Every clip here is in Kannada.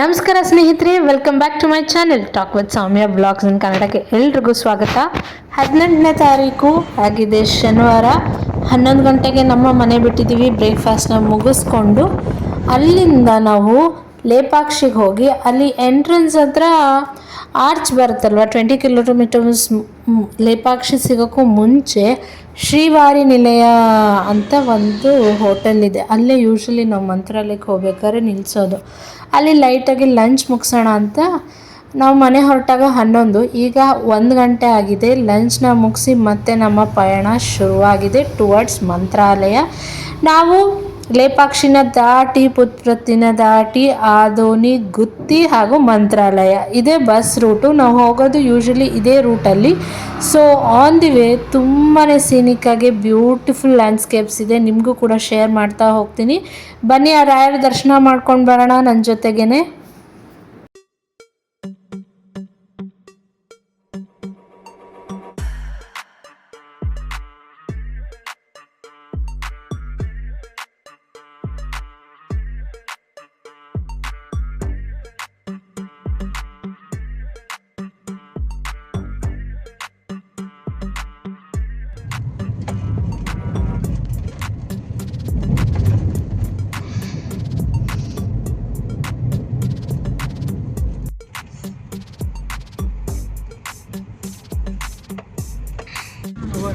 ನಮಸ್ಕಾರ ಸ್ನೇಹಿತರೆ welcome back to my channel talk with Soumya blogs in ಕನ್ನಡಕ್ಕೆ ಎಲ್ರಿಗೂ ಸ್ವಾಗತ. ಹದಿನೆಂಟನೇ ತಾರೀಕು ಆಗಿದೆ ಶನಿವಾರ. ಹನ್ನೊಂದು ಗಂಟೆಗೆ ನಮ್ಮ ಮನೆ ಬಿಟ್ಟಿದ್ದೀವಿ ಬ್ರೇಕ್ಫಾಸ್ಟ್ನ ಮುಗಿಸ್ಕೊಂಡು. ಅಲ್ಲಿಂದ ನಾವು ಲೇಪಾಕ್ಷಿಗೆ ಹೋಗಿ, ಅಲ್ಲಿ ಎಂಟ್ರೆನ್ಸ್ ಹತ್ರ ಆರ್ಚ್ ಬರುತ್ತಲ್ವ ಟ್ವೆಂಟಿ ಕಿಲೋಮೀಟರ್ಸ್ ಲೇಪಾಕ್ಷಿ ಸಿಗೋಕ್ಕೂ ಮುಂಚೆ ಶ್ರೀವಾರಿ ನಿಲಯ ಅಂತ ಒಂದು ಹೋಟೆಲ್ ಇದೆ. ಅಲ್ಲೇ ಯೂಶ್ವಲಿ ನಾವು ಮಂತ್ರಾಲಯಕ್ಕೆ ಹೋಗ್ಬೇಕಾದ್ರೆ ನಿಲ್ಲಿಸೋದು ಅಲ್ಲಿ ಲೈಟಾಗಿ ಲಂಚ್ ಮುಗಿಸೋಣ ಅಂತ ನಾವು ಮನೆ ಹೊರಟಾಗ ಹನ್ನೊಂದು, ಈಗ ಒಂದು ಗಂಟೆ ಆಗಿದೆ. ಲಂಚ್ನ ಮುಗಿಸಿ ಮತ್ತೆ ನಮ್ಮ ಪಯಣ ಶುರುವಾಗಿದೆ ಟುವರ್ಡ್ಸ್ ಮಂತ್ರಾಲಯ. ನಾವು ಲೇಪಾಕ್ಷಿನ ದಾಟಿ ಪುತ್ರತ್ತಿನ ದಾಟಿ, ಆದೋನಿ, ಗುತ್ತಿ ಹಾಗೂ ಮಂತ್ರಾಲಯ. ಇದೇ ಬಸ್ ರೂಟು. ನಾವು ಹೋಗೋದು ಯೂಶಲಿ ಇದೇ ರೂಟಲ್ಲಿ. ಸೊ ಆನ್ ದಿ ವೇ ತುಂಬಾ ಸೀನಿಕ್ಕಾಗಿ ಬ್ಯೂಟಿಫುಲ್ ಲ್ಯಾಂಡ್ಸ್ಕೇಪ್ಸ್ ಇದೆ. ನಿಮಗೂ ಕೂಡ ಶೇರ್ ಮಾಡ್ತಾ ಹೋಗ್ತೀನಿ. ಬನ್ನಿ, ಆ ರಾಯರ ದರ್ಶನ ಮಾಡ್ಕೊಂಡು ಬರೋಣ ನನ್ನ ಜೊತೆಗೇನೆ.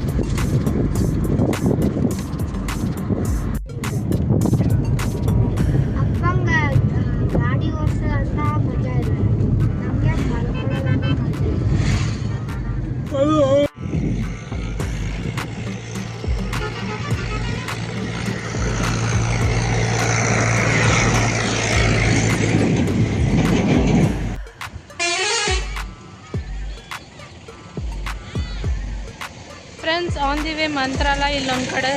it. ಫ್ರೆಂಡ್ಸ್ ಮಂತ್ರಾಲ ದಿ ವೇ ಮಂತ್ರಾಲಯ ಇಲ್ಲೊಂದು ಕಡೆ.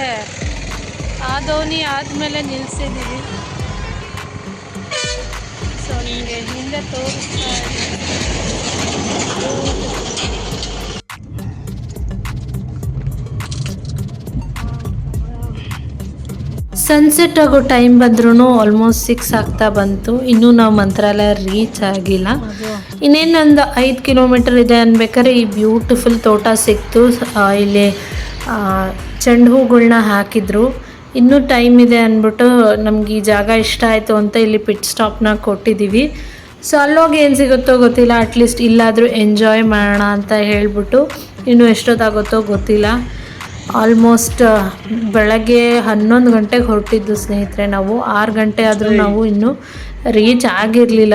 ಆದೋನಿ ಆದಮೇಲೆ ನಿಲ್ಲಿಸಿದ್ದೀವಿ ಸೊ ನಿಮಗೆ ಹಿಂದೆ ತೋರಿಸ್ತಾ. ಸನ್ಸೆಟ್ ಆಗೋ ಟೈಮ್ ಬಂದ್ರೂ ಆಲ್ಮೋಸ್ಟ್ ಸಿಕ್ಸ್ ಆಗ್ತಾ ಬಂತು. ಇನ್ನೂ ನಾವು ಮಂತ್ರಾಲಯ ರೀಚ್ ಆಗಿಲ್ಲ. ಇನ್ನೇನೊಂದು ಐದು ಕಿಲೋಮೀಟರ್ ಇದೆ ಅನ್ಬೇಕಾದ್ರೆ ಈ ಬ್ಯೂಟಿಫುಲ್ ತೋಟ ಸಿಕ್ತು. ಆ, ಇಲ್ಲಿ ಆ, ಚೆಂಡು ಹೂಗಳನ್ನ ಹಾಕಿದ್ರು. ಇನ್ನೂ ಟೈಮ್ ಇದೆ ಅಂದ್ಬಿಟ್ಟು ನಮ್ಗೆ ಈ ಜಾಗ ಇಷ್ಟ ಆಯಿತು ಅಂತ ಇಲ್ಲಿ ಪಿಟ್ ಸ್ಟಾಪ್ನ ಕೊಟ್ಟಿದ್ದೀವಿ ಸೊ ಅಲ್ಲೋಗಿ ಏನು ಸಿಗುತ್ತೋ ಗೊತ್ತಿಲ್ಲ. ಅಟ್ಲೀಸ್ಟ್ ಇಲ್ಲಾದರೂ ಎಂಜಾಯ್ ಮಾಡೋಣ ಅಂತ ಹೇಳಿಬಿಟ್ಟು ಇನ್ನು ಎಷ್ಟೊತ್ತಾಗುತ್ತೋ ಗೊತ್ತಿಲ್ಲ. ಆಲ್ಮೋಸ್ಟ್ ಬೆಳಗ್ಗೆ ಹನ್ನೊಂದು ಗಂಟೆಗೆ ಹೊರಟಿದ್ದು ಸ್ನೇಹಿತರೆ ನಾವು. ಆರು ಗಂಟೆ ಆದರೂ ನಾವು ಇನ್ನೂ ರೀಚ್ ಆಗಿರಲಿಲ್ಲ.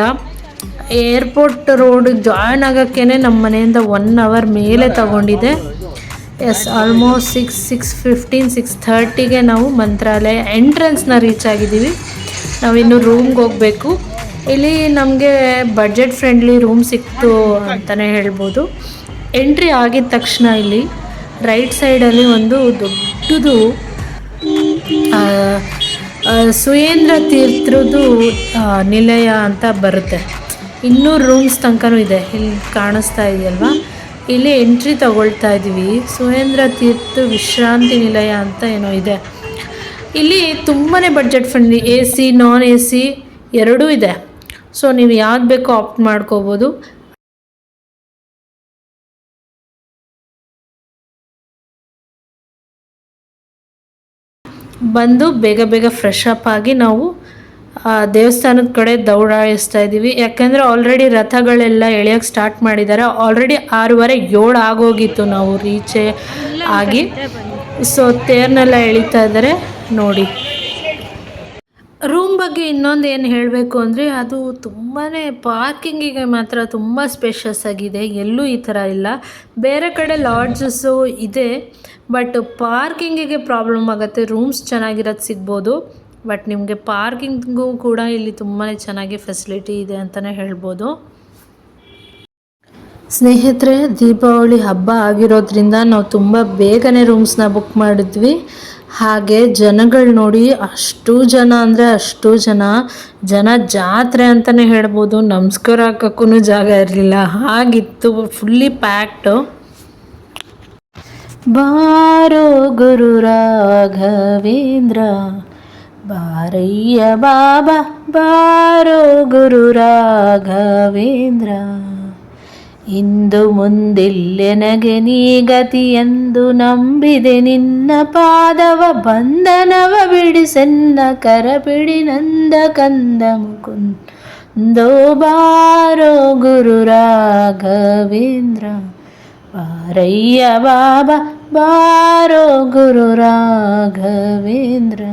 ಏರ್ಪೋರ್ಟ್ ರೋಡ್ ಜಾಯ್ನ್ ಆಗೋಕ್ಕೇ ನಮ್ಮ ಮನೆಯಿಂದ ಒನ್ ಅವರ್ ಮೇಲೆ ತಗೊಂಡಿದೆ as almost six six fifteen six ಥರ್ಟಿಗೆ ನಾವು ಮಂತ್ರಾಲಯ ಎಂಟ್ರೆನ್ಸ್ನ ರೀಚ್ ಆಗಿದ್ದೀವಿ. ನಾವಿನ್ನು ರೂಮ್ಗೆ ಹೋಗಬೇಕು. ಇಲ್ಲಿ ನಮಗೆ ಬಜೆಟ್ ಫ್ರೆಂಡ್ಲಿ ರೂಮ್ ಸಿಕ್ತು ಅಂತಲೇ ಹೇಳ್ಬೋದು. ಎಂಟ್ರಿ ಆಗಿದ ತಕ್ಷಣ ಇಲ್ಲಿ ರೈಟ್ ಸೈಡಲ್ಲಿ ಒಂದು ದೊಡ್ಡದು ಸುಯೇಂದ್ರ ತೀರ್ಥರದು ನಿಲಯ ಅಂತ ಬರುತ್ತೆ. ಇನ್ನೂ ರೂಮ್ಸ್ ತನಕನೂ ಇದೆ. ಇಲ್ಲಿ ಕಾಣಿಸ್ತಾ ಇದೆಯಲ್ವಾ? ಇಲ್ಲಿ ಎಂಟ್ರಿ ತಗೊಳ್ತಾ ಇದ್ದೀವಿ. ಸುಹೇಂದ್ರ ತೀರ್ಥ ವಿಶ್ರಾಂತಿ ನಿಲಯ ಅಂತ ಏನೋ ಇದೆ. ಇಲ್ಲಿ ತುಂಬಾ budget friendly A C non A C ಎರಡೂ ಇದೆ. ಸೊ ನೀವು ಯಾವ್ದು ಬೇಕೋ ಆಪ್ಟ್ ಮಾಡ್ಕೋಬೋದು. ಬಂದು ಬೇಗ ಬೇಗ ಫ್ರೆಶ್ ಅಪ್ ಆಗಿ ನಾವು ದೇವಸ್ಥಾನದ ಕಡೆ ದೌಡಾಯಿಸ್ತಾ ಇದ್ದೀವಿ. ಯಾಕಂದರೆ ಆಲ್ರೆಡಿ ರಥಗಳೆಲ್ಲ ಎಳೆಯೋಕ್ಕೆ ಸ್ಟಾರ್ಟ್ ಮಾಡಿದ್ದಾರೆ ಆಲ್ರೆಡಿ ಆರೂವರೆ ಏಳು ಆಗೋಗಿತ್ತು ನಾವು ರೀಚೆ ಆಗಿ. ಸೊ ತೇರ್ನೆಲ್ಲ ಎಳಿತಾ ಇದ್ದಾರೆ ನೋಡಿ. ರೂಮ್ ಬಗ್ಗೆ ಇನ್ನೊಂದು ಏನು ಹೇಳಬೇಕು ಅಂದರೆ ಅದು ತುಂಬಾ ಪಾರ್ಕಿಂಗಿಗೆ ಮಾತ್ರ ತುಂಬ ಸ್ಪೇಷಸ್ ಆಗಿದೆ. ಎಲ್ಲೂ ಈ ಥರ ಇಲ್ಲ. ಬೇರೆ ಕಡೆ ಲಾಡ್ಜಸ್ಸು ಇದೆ ಬಟ್ ಪಾರ್ಕಿಂಗಿಗೆ ಪ್ರಾಬ್ಲಮ್ ಆಗುತ್ತೆ. ರೂಮ್ಸ್ ಚೆನ್ನಾಗಿರೋದು ಸಿಗ್ಬೋದು. ಬಟ್ ನಿಮಗೆ ಪಾರ್ಕಿಂಗ್ಗೂ ಕೂಡ ಇಲ್ಲಿ ತುಂಬಾ ಚೆನ್ನಾಗಿ ಫೆಸಿಲಿಟಿ ಇದೆ ಅಂತಲೇ ಹೇಳ್ಬೋದು. ಸ್ನೇಹಿತರೆ, ದೀಪಾವಳಿ ಹಬ್ಬ ಆಗಿರೋದ್ರಿಂದ ನಾವು ತುಂಬ ಬೇಗನೆ ರೂಮ್ಸ್ನ ಬುಕ್ ಮಾಡಿದ್ವಿ. ಹಾಗೆ ಜನಗಳು ನೋಡಿ ಅಷ್ಟು ಜನ ಅಂದರೆ ಅಷ್ಟು ಜನ ಜನ ಜಾತ್ರೆ ಅಂತಲೇ ಹೇಳ್ಬೋದು. ನಮಸ್ಕಾರ ಹಾಕೋಕ್ಕೂ ಜಾಗ ಇರಲಿಲ್ಲ. ಹಾಗಿತ್ತು ಫುಲ್ಲಿ ಪ್ಯಾಕ್ಡು ಬಾರೋ ಗುರು ರಾಘವೇಂದ್ರ. ಬಾರಯ್ಯ ಬಾಬಾ ಬಾರೋ ಗುರು ರಾಘವೇಂದ್ರ ಇಂದು ಮುಂದಿಲ್ಲೆನಗೆ ನೀ ಗತಿಯೆಂದು ನಂಬಿದೆ ನಿನ್ನ ಪಾದವ ಬಂಧನವ ಬಿಡಿಸೆನ್ನ ಕರ ಬಿಡಿ ನಂದ ಕಂದ ಮುಕುಂದೋ ಬಾರೋ ಗುರು ರಾಘವೇಂದ್ರ ಬಾರಯ್ಯ ಬಾಬಾ ಬಾರೋ ಗುರು ರಾಘವೇಂದ್ರ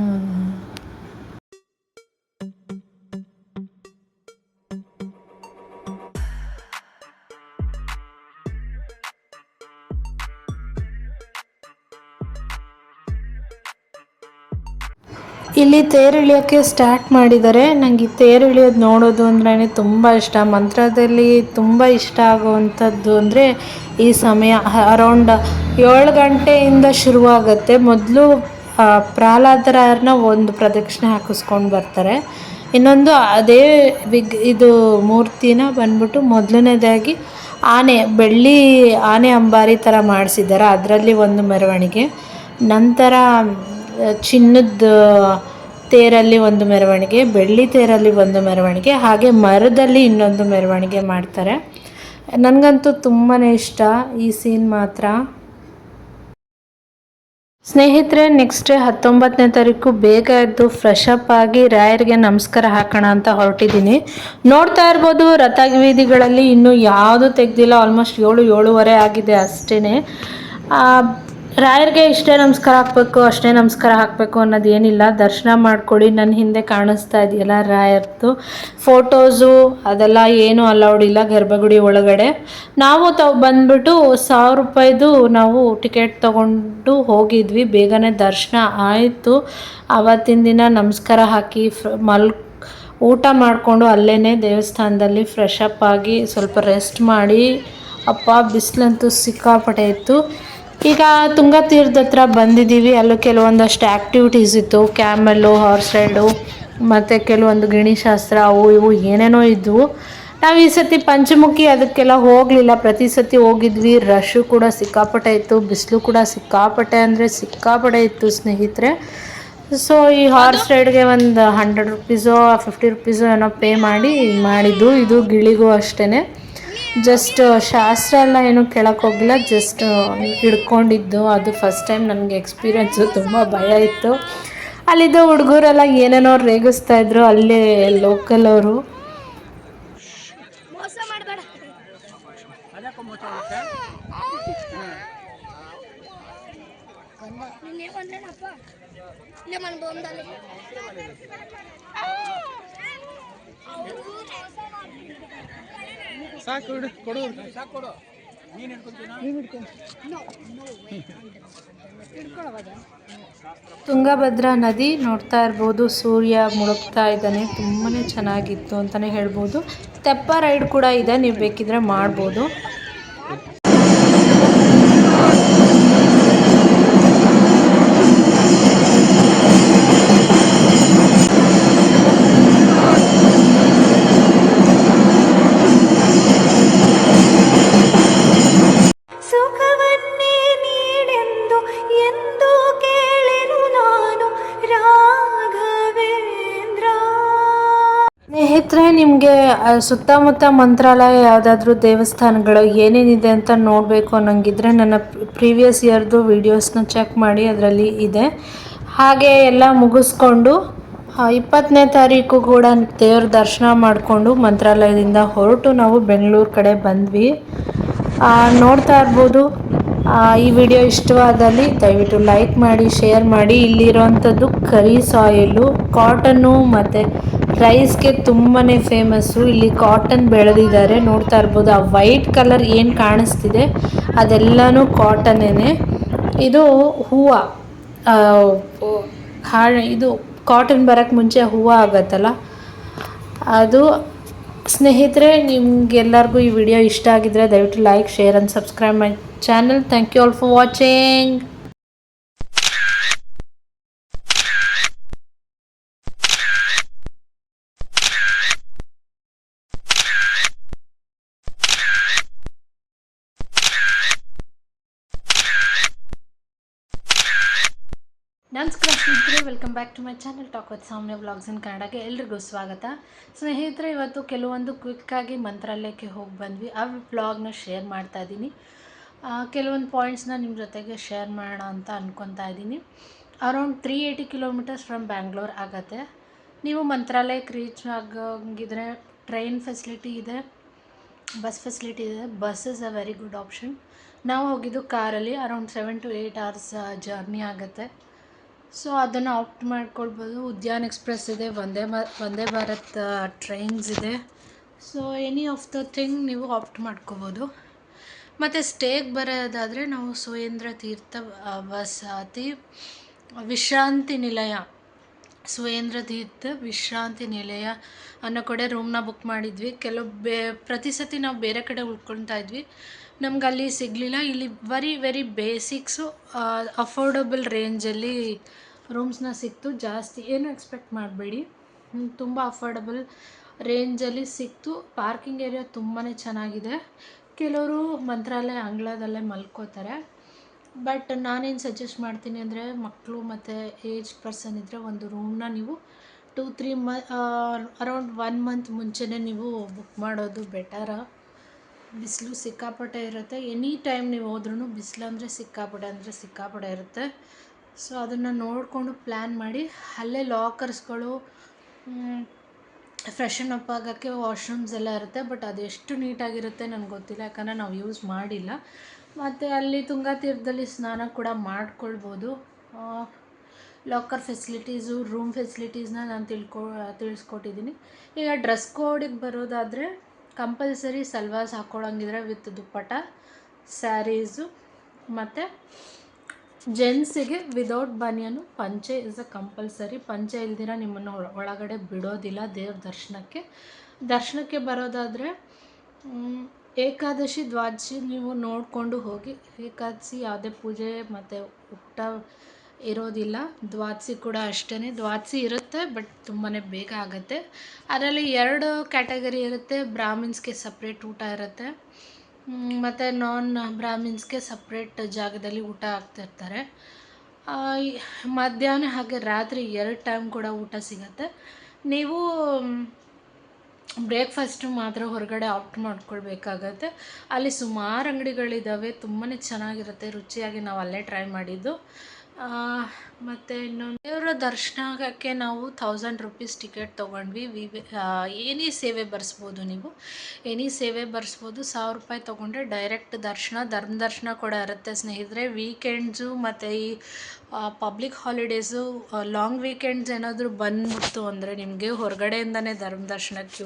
ಇಲ್ಲಿ ತೇರು ಇಳಿಯೋಕ್ಕೆ ಸ್ಟಾರ್ಟ್ ಮಾಡಿದ್ದಾರೆ. ನನಗೆ ತೇರು ಇಳಿಯೋದು ನೋಡೋದು ಅಂದ್ರೆ ತುಂಬ ಇಷ್ಟ. ಮಂತ್ರದಲ್ಲಿ ತುಂಬ ಇಷ್ಟ ಆಗುವಂಥದ್ದು ಅಂದರೆ ಈ ಸಮಯ ಅರೌಂಡ್ ಏಳು ಗಂಟೆಯಿಂದ ಶುರುವಾಗುತ್ತೆ. ಮೊದಲು ಪ್ರಹ್ಲಾದರನ್ನ ಒಂದು ಪ್ರದಕ್ಷಿಣೆ ಹಾಕಿಸ್ಕೊಂಡು ಬರ್ತಾರೆ. ಇನ್ನೊಂದು ಅದೇ ವಿಗ್, ಇದು ಮೂರ್ತಿನ ಬಂದ್ಬಿಟ್ಟು ಮೊದಲನೇದಾಗಿ ಆನೆ, ಬೆಳ್ಳಿ ಆನೆ ಅಂಬಾರಿ ಥರ ಮಾಡಿಸಿದ್ದಾರೆ. ಅದರಲ್ಲಿ ಒಂದು ಮೆರವಣಿಗೆ. ನಂತರ, ಚಿನ್ನದ ತೇರಲ್ಲಿ ಒಂದು ಮೆರವಣಿಗೆ, ಬೆಳ್ಳಿ ತೇರಲ್ಲಿ ಒಂದು ಮೆರವಣಿಗೆ, ಹಾಗೆ ಮರದಲ್ಲಿ ಇನ್ನೊಂದು ಮೆರವಣಿಗೆ ಮಾಡ್ತಾರೆ. ನನಗಂತೂ ತುಂಬಾ ಇಷ್ಟ ಈ ಸೀನ್ ಮಾತ್ರ. ಸ್ನೇಹಿತರೆ ನೆಕ್ಸ್ಟ್ ಹತ್ತೊಂಬತ್ತನೇ ತಾರೀಕು ಬೇಗ ಎದ್ದು ಫ್ರೆಶ್ ಅಪ್ ಆಗಿ ರಾಯರಿಗೆ ನಮಸ್ಕಾರ ಹಾಕೋಣ ಅಂತ ಹೊರಟಿದ್ದೀನಿ. ನೋಡ್ತಾ ಇರ್ಬೋದು ರಥವೀದಿಗಳಲ್ಲಿ ಇನ್ನೂ ಯಾವುದು ತೆಗ್ದಿಲ್ಲ ಆಲ್ಮೋಸ್ಟ್ ಏಳು ಏಳುವರೆ ಆಗಿದೆ ಅಷ್ಟೇ ರಾಯರಿಗೆ ಇಷ್ಟೇ ನಮಸ್ಕಾರ ಹಾಕಬೇಕು, ಅಷ್ಟೇ ನಮಸ್ಕಾರ ಹಾಕಬೇಕು ಅನ್ನೋದು ಏನಿಲ್ಲ. ದರ್ಶನ ಮಾಡ್ಕೊಳ್ಳಿ ನನ್ನ ಹಿಂದೆ ಕಾಣಿಸ್ತಾ ಇದೆಯಲ್ಲ ರಾಯರ್ದು. ಫೋಟೋಸು ಅದೆಲ್ಲ ಏನೂ ಅಲೌಡ್ ಇಲ್ಲ ಗರ್ಭಗುಡಿ ಒಳಗಡೆ. ನಾವು ತಾವು ಬಂದ್ಬಿಟ್ಟು ಸಾವಿರ ರೂಪಾಯಿದು ನಾವು ಟಿಕೆಟ್ ತೊಗೊಂಡು ಹೋಗಿದ್ವಿ. ಬೇಗನೆ ದರ್ಶನ ಆಯಿತು. ಆವತ್ತಿನ ದಿನ ನಮಸ್ಕಾರ ಹಾಕಿ ಫ್ರ ಮಲ್ ಊಟ ಮಾಡಿಕೊಂಡು ಅಲ್ಲೇ ದೇವಸ್ಥಾನದಲ್ಲಿ ಫ್ರೆಶ್ ಅಪ್ ಆಗಿ ಸ್ವಲ್ಪ ರೆಸ್ಟ್ ಮಾಡಿ. ಅಪ್ಪ, ಬಿಸಿಲಂತೂ ಸಿಕ್ಕಾಪಟ್ಟೆ ಇತ್ತು. ಈಗ ತುಂಗಾ ತೀರದ ಹತ್ರ ಬಂದಿದ್ದೀವಿ. ಅಲ್ಲೂ ಕೆಲವೊಂದಷ್ಟು ಆ್ಯಕ್ಟಿವಿಟೀಸ್ ಇತ್ತು. ಕ್ಯಾಮಲ್ಲು ಹಾರ್ಸ್ ರೈಡು ಮತ್ತು ಕೆಲವೊಂದು ಗಿಣಿಶಾಸ್ತ್ರ ಅವು ಇವು ಏನೇನೋ ಇದ್ವು. ನಾವು ಈ ಸತಿ ಪಂಚಮುಖಿ ಅದಕ್ಕೆಲ್ಲ ಹೋಗಲಿಲ್ಲ. ಪ್ರತಿ ಸತಿ ಹೋಗಿದ್ವಿ. ರಶ್ಶು ಕೂಡ ಸಿಕ್ಕಾಪಟ್ಟೆ ಇತ್ತು. ಬಿಸಿಲು ಕೂಡ ಸಿಕ್ಕಾಪಟ್ಟೆ ಅಂದರೆ ಸಿಕ್ಕಾಪಟ್ಟೆ ಇತ್ತು ಸ್ನೇಹಿತರೆ. ಸೊ ಈ ಹಾರ್ಸ್ ರೈಡ್ಗೆ ಒಂದು ಹಂಡ್ರೆಡ್ ರುಪೀಸೋ ಫಿಫ್ಟಿ ರುಪೀಸೋ ಏನೋ ಪೇ ಮಾಡಿ ಮಾಡಿದ್ದು. ಇದು ಗಿಳಿಗೂ ಅಷ್ಟೇ ಜಸ್ಟ್ ಶಾಸ್ತ್ರ ಎಲ್ಲ ಏನು ಕೇಳಕ್ಕೆ ಹೋಗಿಲ್ಲ. ಜಸ್ಟ್ ಹಿಡ್ಕೊಂಡಿದ್ದು. ಅದು ಫಸ್ಟ್ ಟೈಮ್ ನನಗೆ ಎಕ್ಸ್ಪೀರಿಯನ್ಸು ತುಂಬ ಭಯ ಇತ್ತು. ಅಲ್ಲಿದ್ದ ಹುಡುಗರೆಲ್ಲ ಏನೇನೋ ರೇಗಿಸ್ತಾ ಇದ್ರು. ಅಲ್ಲೇ ಲೋಕಲ್ ಅವರು. ಸಾಕು ಕೊಡು ಸಾಕು ಕೊಡು. ತುಂಗಭದ್ರಾ ನದಿ ನೋಡ್ತಾ ಇರ್ಬೋದು. ಸೂರ್ಯ ಮುಳುಗ್ತಾ ಇದ್ದಾನೆ. ತುಂಬಾ ಚೆನ್ನಾಗಿತ್ತು ಅಂತಲೇ ಹೇಳ್ಬೋದು. ತೆಪ್ಪ ರೈಡ್ ಕೂಡ ಇದೆ. ನೀವು ಬೇಕಿದ್ರೆ ಮಾಡ್ಬೋದು. ಸುತ್ತಮುತ್ತ ಮಂತ್ರಾಲಯ ಯಾವುದಾದ್ರೂ ದೇವಸ್ಥಾನಗಳು ಏನೇನಿದೆ ಅಂತ ನೋಡಬೇಕು ಅನ್ನೋಂಗಿದ್ರೆ ನನ್ನ ಪ್ರೀವಿಯಸ್ ಇಯರ್ದು ವೀಡಿಯೋಸ್ನ ಚೆಕ್ ಮಾಡಿ, ಅದರಲ್ಲಿ ಇದೆ. ಹಾಗೆ ಎಲ್ಲ ಮುಗಿಸ್ಕೊಂಡು ಇಪ್ಪತ್ತನೇ ತಾರೀಕು ಕೂಡ ದೇವ್ರ ದರ್ಶನ ಮಾಡಿಕೊಂಡು ಮಂತ್ರಾಲಯದಿಂದ ಹೊರಟು ನಾವು ಬೆಂಗಳೂರು ಕಡೆ ಬಂದ್ವಿ. ನೋಡ್ತಾ ಇರ್ಬೋದು. ಈ ವಿಡಿಯೋ ಇಷ್ಟವಾದಲ್ಲಿ ದಯವಿಟ್ಟು ಲೈಕ್ ಮಾಡಿ, ಶೇರ್ ಮಾಡಿ. ಇಲ್ಲಿರೋವಂಥದ್ದು ಕರಿ ಸಾಯಿಲು ಕಾಟನ್ನು ಮತ್ತು ರೈಸ್ಗೆ ತುಂಬಾ ಫೇಮಸ್ಸು ಇಲ್ಲಿ ಕಾಟನ್ ಬೆಳೆದಿದ್ದಾರೆ. ನೋಡ್ತಾ ಇರ್ಬೋದು, ಆ ವೈಟ್ ಕಲರ್ ಏನು ಕಾಣಿಸ್ತಿದೆ, ಅದೆಲ್ಲನೂ ಕಾಟನ್ನೇ ಇದು ಹೂವು ಇದು ಕಾಟನ್ ಬರೋಕ್ಕೆ ಮುಂಚೆ ಹೂವು ಆಗತ್ತಲ್ಲ? ಅದು ಸ್ನೇಹಿತರೆ, ನಿಮ್ಗೆಲ್ಲರಿಗೂ ಈ ವಿಡಿಯೋ ಇಷ್ಟ ಆಗಿದ್ರೆ ದಯವಿಟ್ಟು like share and subscribe my channel thank you all for watching ನಮಸ್ಕಾರ ಸ್ನೇಹಿತರೆ welcome back to my channel talk with Saumya vlogs in ಕನ್ನಡಕ್ಕೆ ಎಲ್ರಿಗೂ ಸ್ವಾಗತ. ಸ್ನೇಹಿತರೆ, ಇವತ್ತು ಕೆಲವೊಂದು ಕ್ವಿಕ್ಕಾಗಿ ಮಂತ್ರಾಲಯಕ್ಕೆ ಹೋಗಿ ಬಂದ್ವಿ. ಆ ವ್ಲಾಗ್ನ ಶೇರ್ ಮಾಡ್ತಾ ಇದ್ದೀನಿ. ಕೆಲವೊಂದು ಪಾಯಿಂಟ್ಸ್ನ ನಿಮ್ಮ ಜೊತೆಗೆ ಶೇರ್ ಮಾಡೋಣ ಅಂತ ಅಂದ್ಕೊತಾ ಇದ್ದೀನಿ. Around three eighty kilometres from Bangalore ಆಗತ್ತೆ. ನೀವು ಮಂತ್ರಾಲಯಕ್ಕೆ ರೀಚ್ ಆಗಂಗಿದ್ರೆ ಟ್ರೈನ್ ಫೆಸಿಲಿಟಿ ಇದೆ ಬಸ್ ಫೆಸಿಲಿಟಿ ಇದೆ. Bus is a very good option ನಾವು ಹೋಗಿದ್ದು ಕಾರಲ್ಲಿ around seven to eight hours journey ಆಗುತ್ತೆ. ಸೊ ಅದನ್ನು ಆಪ್ಟ್ ಮಾಡ್ಕೊಳ್ಬೋದು. ಉದ್ಯಾನ್ ಎಕ್ಸ್ಪ್ರೆಸ್ ಇದೆ, ವಂದೇ ಮಾ, ವಂದೇ ಭಾರತ್ ಟ್ರೈನ್ಸ್ ಇದೆ. So any of the thing ನೀವು ಆಪ್ಟ್ ಮಾಡ್ಕೋಬೋದು. ಮತ್ತು ಸ್ಟೇಗೆ ಬರೋದಾದರೆ ನಾವು ಸುಯೇಂದ್ರ ತೀರ್ಥ ವಸತಿ, ವಿಶ್ರಾಂತಿ ನಿಲಯ. ಸುಯೇಂದ್ರ ತೀರ್ಥ, ವಿಶ್ರಾಂತಿ ನಿಲಯ ಅನ್ನೋ ಕಡೆ ರೂಮ್ನ ಬುಕ್ ಮಾಡಿದ್ವಿ. ಕೆಲವು ಬೇ, ಪ್ರತಿ ಸತಿ ನಾವು ಬೇರೆ ಕಡೆ ಉಳ್ಕೊಳ್ತಾ ಇದ್ವಿ. ನಮ್ಗೆ ಅಲ್ಲಿ ಸಿಗಲಿಲ್ಲ. ಇಲ್ಲಿ ವೆರಿ ವೆರಿ ಬೇಸಿಕ್ಸು ಅಫೋರ್ಡಬಲ್ ರೇಂಜಲ್ಲಿ ರೂಮ್ಸ್ನ ಸಿಕ್ತು. ಜಾಸ್ತಿ ಏನು ಎಕ್ಸ್ಪೆಕ್ಟ್ ಮಾಡಬೇಡಿ. ತುಂಬ ಅಫೋರ್ಡಬಲ್ ರೇಂಜಲ್ಲಿ ಸಿಕ್ತು. ಪಾರ್ಕಿಂಗ್ ಏರಿಯಾ ತುಂಬಾ ಚೆನ್ನಾಗಿದೆ. ಕೆಲವರು ಮಂತ್ರಾಲಯ ಅಂಗಳದಲ್ಲೇ ಮಲ್ಕೋತಾರೆ. ಬಟ್ ನಾನೇನು ಸಜೆಸ್ಟ್ ಮಾಡ್ತೀನಿ ಅಂದರೆ ಮಕ್ಕಳು ಮತ್ತು ಏಜ್ ಪರ್ಸನ್ ಇದ್ದರೆ ಒಂದು ರೂಮ್ನ ನೀವು ಟೂ ತ್ರೀ ಮ ಅರೌಂಡ್ ಒನ್ ಮಂತ್ ಮುಂಚೆನೇ ನೀವು ಬುಕ್ ಮಾಡೋದು ಬೆಟರ ಬಿಸಿಲು ಸಿಕ್ಕಾಪಟ್ಟೆ ಇರುತ್ತೆ. ಎನಿ ಟೈಮ್ ನೀವು ಹೋದ್ರೂ ಬಿಸಿಲು ಅಂದರೆ ಸಿಕ್ಕಾಪಟ್ಟೆ ಅಂದರೆ ಸಿಕ್ಕಾಪಟ್ಟೆ ಇರುತ್ತೆ. ಸೊ, ಅದನ್ನು ನೋಡಿಕೊಂಡು ಪ್ಲ್ಯಾನ್ ಮಾಡಿ, ಅಲ್ಲೇ ಲಾಕರ್ಸ್ಗಳು ಫ್ರೆಶನ್ ಅಪ್ ಆಗೋಕ್ಕೆ ವಾಶ್ರೂಮ್ಸ್ ಎಲ್ಲ ಇರುತ್ತೆ. ಬಟ್ ಅದು ಎಷ್ಟು ನೀಟಾಗಿರುತ್ತೆ ನನಗೆ ಗೊತ್ತಿಲ್ಲ. ಯಾಕಂದರೆ ನಾವು ಯೂಸ್ ಮಾಡಿಲ್ಲ. ಮತ್ತು ಅಲ್ಲಿ ತುಂಗಾ ತೀರದಲ್ಲಿ ಸ್ನಾನ ಕೂಡ ಮಾಡ್ಕೊಳ್ಬೋದು. ಲಾಕರ್ ಫೆಸಿಲಿಟೀಸು, ರೂಮ್ ಫೆಸಿಲಿಟೀಸ್ನ ನಾನು ತಿಳ್ಕೊ, ತಿಳಿಸ್ಕೊಟ್ಟಿದ್ದೀನಿ. ಈಗ ಡ್ರೆಸ್ ಕೋಡಿಗೆ ಬರೋದಾದರೆ ಕಂಪಲ್ಸರಿ ಸಲ್ವಾಸ್ ಹಾಕ್ಕೊಳಂಗಿದ್ರೆ ವಿತ್ ದುಪ್ಪಟ ಸ್ಯಾರೀಸು ಮತ್ತು ಜೆಂಟ್ಸಿಗೆ ವಿದೌಟ್ ಬನಿಯನು ಪಂಚೆ ಇಸ್ ಅ ಕಂಪಲ್ಸರಿ ಪಂಚೆ ಇಲ್ದಿರ ನಿಮ್ಮನ್ನು ಒಳಗಡೆ ಬಿಡೋದಿಲ್ಲ ದೇವ್ರ ದರ್ಶನಕ್ಕೆ. ದರ್ಶನಕ್ಕೆ ಬರೋದಾದರೆ ಏಕಾದಶಿ, ದ್ವಾದಶಿ ನೀವು ನೋಡಿಕೊಂಡು ಹೋಗಿ ಏಕಾದಶಿ ಯಾವುದೇ ಪೂಜೆ ಮತ್ತು ಊಟ ಇರೋದಿಲ್ಲ. ದ್ವಾದಸಿ ಕೂಡ ಅಷ್ಟೇ ದ್ವಾದಸಿ ಇರುತ್ತೆ, ಬಟ್ ತುಂಬಾ ಬೇಗ ಆಗುತ್ತೆ. ಅದರಲ್ಲಿ ಎರಡು ಕ್ಯಾಟಗರಿ ಇರುತ್ತೆ. ಬ್ರಾಹ್ಮಿನ್ಸ್ಗೆ ಸಪ್ರೇಟ್ ಊಟ ಇರುತ್ತೆ. ಮತ್ತು ನಾನ್ ಬ್ರಾಹ್ಮಿನ್ಸ್ಗೆ ಸಪ್ರೇಟ್ ಜಾಗದಲ್ಲಿ ಊಟ ಹಾಕ್ತಿರ್ತಾರೆ ಮಧ್ಯಾಹ್ನ ಹಾಗೆ ರಾತ್ರಿ ಎರಡು ಟೈಮ್ ಕೂಡ ಊಟ ಸಿಗುತ್ತೆ. ನೀವು ಬ್ರೇಕ್ಫಾಸ್ಟು ಮಾತ್ರ ಹೊರಗಡೆ ಆಪ್ಟ್ ಮಾಡ್ಕೊಳ್ಬೇಕಾಗತ್ತೆ. ಅಲ್ಲಿ ಸುಮಾರು ಅಂಗಡಿಗಳಿದ್ದಾವೆ ತುಂಬಾ ಚೆನ್ನಾಗಿರುತ್ತೆ. ರುಚಿಯಾಗಿ ನಾವು ಅಲ್ಲೇ ಟ್ರೈ ಮಾಡಿದ್ದು. ಮತ್ತು ಇನ್ನೊಂದು, ದೇವರ ದರ್ಶನಕ್ಕೆ ನಾವು ಥೌಸಂಡ್ ರುಪೀಸ್ ಟಿಕೆಟ್ ತೊಗೊಂಡ್ವಿ. ವಿ ಏನೇ ಸೇವೆ ಬರೆಸ್ಬೋದು ನೀವು, ಏನಿ ಸೇವೆ ಬರೆಸ್ಬೋದು, ಸಾವಿರ ರೂಪಾಯಿ ತೊಗೊಂಡ್ರೆ ಡೈರೆಕ್ಟ್ ದರ್ಶನ, ಧರ್ಮ ದರ್ಶನ ಕೂಡ ಇರುತ್ತೆ ಸ್ನೇಹಿತರೆ. ವೀಕೆಂಡ್ಸು ಮತ್ತು ಈ ಪಬ್ಲಿಕ್ ಹಾಲಿಡೇಸು ಲಾಂಗ್ ವೀಕೆಂಡ್ಸ್ ಏನಾದರೂ ಬಂದ್ಬಿಡ್ತು ಅಂದರೆ ನಿಮಗೆ ಹೊರಗಡೆಯಿಂದನೇ ಧರ್ಮ ದರ್ಶನಕ್ಕೆ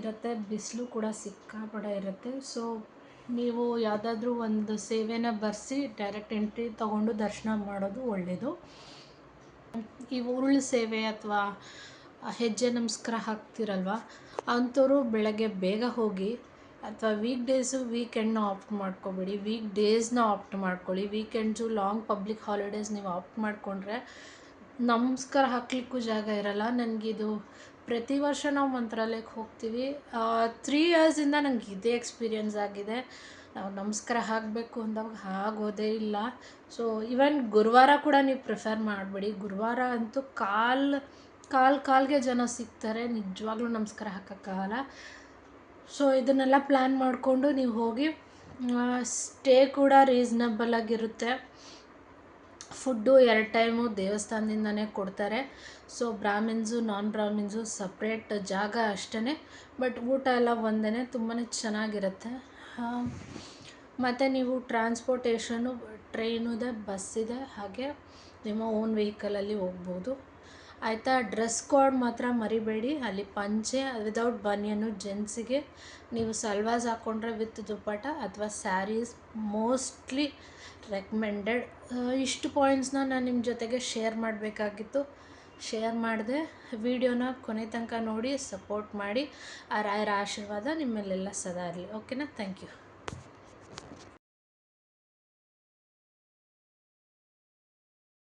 ಇರುತ್ತೆ. ಬಿಸಿಲು ಕೂಡ ಸಿಕ್ಕಾಪಡೆ ಇರುತ್ತೆ. ಸೊ ನೀವು ಯಾವುದಾದ್ರೂ ಒಂದು ಸೇವೆನ ಬರೆಸಿ ಡೈರೆಕ್ಟ್ ಎಂಟ್ರಿ ತಗೊಂಡು ದರ್ಶನ ಮಾಡೋದು ಒಳ್ಳೆಯದು ಈ ಉರುಳು ಸೇವೆ ಅಥವಾ ಹೆಜ್ಜೆ ನಮಸ್ಕಾರ ಹಾಕ್ತಿರಲ್ವ ಅಂಥವ್ರು ಬೆಳಗ್ಗೆ ಬೇಗ ಹೋಗಿ ಅಥವಾ ವೀಕ್ ಡೇಸು ವೀಕೆಂಡ್ನ ಆಪ್ಟ್ ಮಾಡ್ಕೊಬೇಡಿ. ವೀಕ್ ಡೇಸ್ನ ಆಪ್ಟ್ ಮಾಡ್ಕೊಳ್ಳಿ. ವೀಕೆಂಡ್ಸು ಲಾಂಗ್ ಪಬ್ಲಿಕ್ ಹಾಲಿಡೇಸ್ ನೀವು ಆಪ್ಟ್ ಮಾಡಿಕೊಂಡ್ರೆ ನಮಸ್ಕಾರ ಹಾಕ್ಲಿಕ್ಕೂ ಜಾಗ ಇರಲ್ಲ. ನನಗಿದು ಪ್ರತಿ ವರ್ಷ ನಾವು ಮಂತ್ರಾಲಯಕ್ಕೆ ಹೋಗ್ತೀವಿ. ತ್ರೀ ಇಯರ್ಸಿಂದ ನಂಗೆ ಇದೇ ಎಕ್ಸ್ಪೀರಿಯನ್ಸ್ ಆಗಿದೆ. ನಾವು ನಮಸ್ಕಾರ ಹಾಕಬೇಕು ಅಂದಾಗ ಆಗೋದೇ ಇಲ್ಲ. ಸೊ ಇವನ್ ಗುರುವಾರ ಕೂಡ ನೀವು ಪ್ರಿಫರ್ ಮಾಡಬೇಡಿ. ಗುರುವಾರ ಅಂತೂ ಕಾಲ್ ಕಾಲ್, ಕಾಲ್ಗೆ ಜನ ಸಿಗ್ತಾರೆ. ನಿಜವಾಗ್ಲೂ ನಮಸ್ಕಾರ ಹಾಕೋಕ್ಕಾಗಲ್ಲ ಸೊ ಇದನ್ನೆಲ್ಲ ಪ್ಲ್ಯಾನ್ ಮಾಡಿಕೊಂಡು ನೀವು ಹೋಗಿ ಸ್ಟೇ ಕೂಡ ರೀಸ್ನಬಲ್ ಆಗಿರುತ್ತೆ. ಫುಡ್ಡು ಎರಡು ಟೈಮು ದೇವಸ್ಥಾನದಿಂದನೇ ಕೊಡ್ತಾರೆ. ಸೊ ಬ್ರಾಹ್ಮಿನ್ಸು ನಾನ್ ಬ್ರಾಹ್ಮಿನ್ಸು ಸಪ್ರೇಟ್ ಜಾಗ ಅಷ್ಟೇ ಬಟ್ ಊಟ ಎಲ್ಲ ಒಂದೇ ತುಂಬಾ ಚೆನ್ನಾಗಿರುತ್ತೆ. ಮತ್ತು ನೀವು ಟ್ರಾನ್ಸ್ಪೋರ್ಟೇಷನು, ಟ್ರೈನು ಇದೆ ಬಸ್ ಇದೆ ಹಾಗೆ ನಿಮ್ಮ ಓನ್ ವೆಹಿಕಲಲ್ಲಿ ಹೋಗ್ಬೋದು. ಆಯಿತಾ? ಡ್ರೆಸ್ ಕೋಡ್ ಮಾತ್ರ ಮರಿಬೇಡಿ. ಅಲ್ಲಿ ಪಂಚೆ ವಿದೌಟ್ ಬನಿಯನ್ನು ಜೆಂಟ್ಸಿಗೆ. ನೀವು ಸಲ್ವಾಸ್ ಹಾಕ್ಕೊಂಡ್ರೆ ವಿತ್ ದುಪ್ಪಟ ಅಥವಾ ಸ್ಯಾರೀಸ್ ಮೋಸ್ಟ್ಲಿ ರೆಕಮೆಂಡೆಡ್. ಇಷ್ಟು ಪಾಯಿಂಟ್ಸ್ನ ನಾನು ನಿಮ್ಮ ಜೊತೆಗೆ ಶೇರ್ ಮಾಡಬೇಕಾಗಿತ್ತು. ಶೇರ್ ಮಾಡಿದೆ. ವಿಡಿಯೋನ ಕೊನೆ ತನಕ ನೋಡಿ, ಸಪೋರ್ಟ್ ಮಾಡಿ. ಆ ರಾಯರ ಆಶೀರ್ವಾದ ನಿಮ್ಮಲ್ಲೆಲ್ಲ ಸದಾ ಇರಲಿ. ಓಕೆನಾ? Thank you.